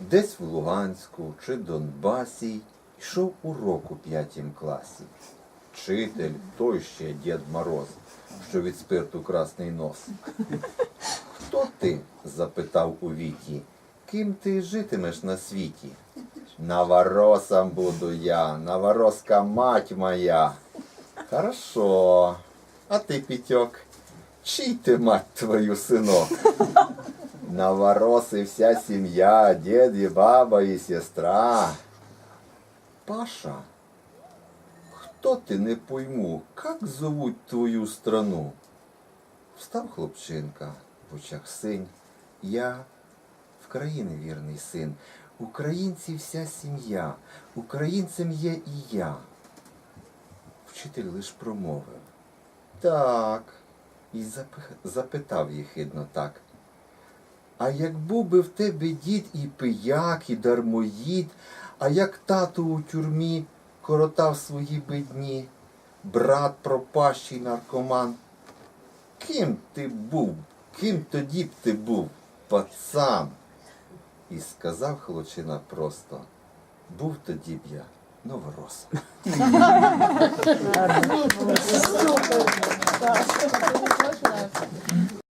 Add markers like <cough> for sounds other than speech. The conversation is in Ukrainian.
Десь в Луганську чи Донбасі йшов урок у п'ятім класі. Вчитель, той ще Дід Мороз, що від спирту красний нос. Хто ти? запитав у віті. Ким ти житимеш на світі? Новоросом буду я, новоросска мать моя. Хорошо. А ти, Пітьок, чий ти мать твою синок? Новорос и вся семья, дед и баба и сестра. Паша, хто ти не пойму, как зовуть твою страну? Встав хлопчинка, в очах синь, я в країни вірний син. Українці вся сім'я, українцем є і я. Вчитель лиш промовив. Так. І запитав єхидно так. А як був би в тебе дід і пияк, і дармоїд, а як тато у тюрмі коротав свої бідні, брат пропащий наркоман. Ким ти був? Ким тоді б ти був, пацан? І сказав хлопчина просто, був тоді б я новоросом. <laughs> <laughs>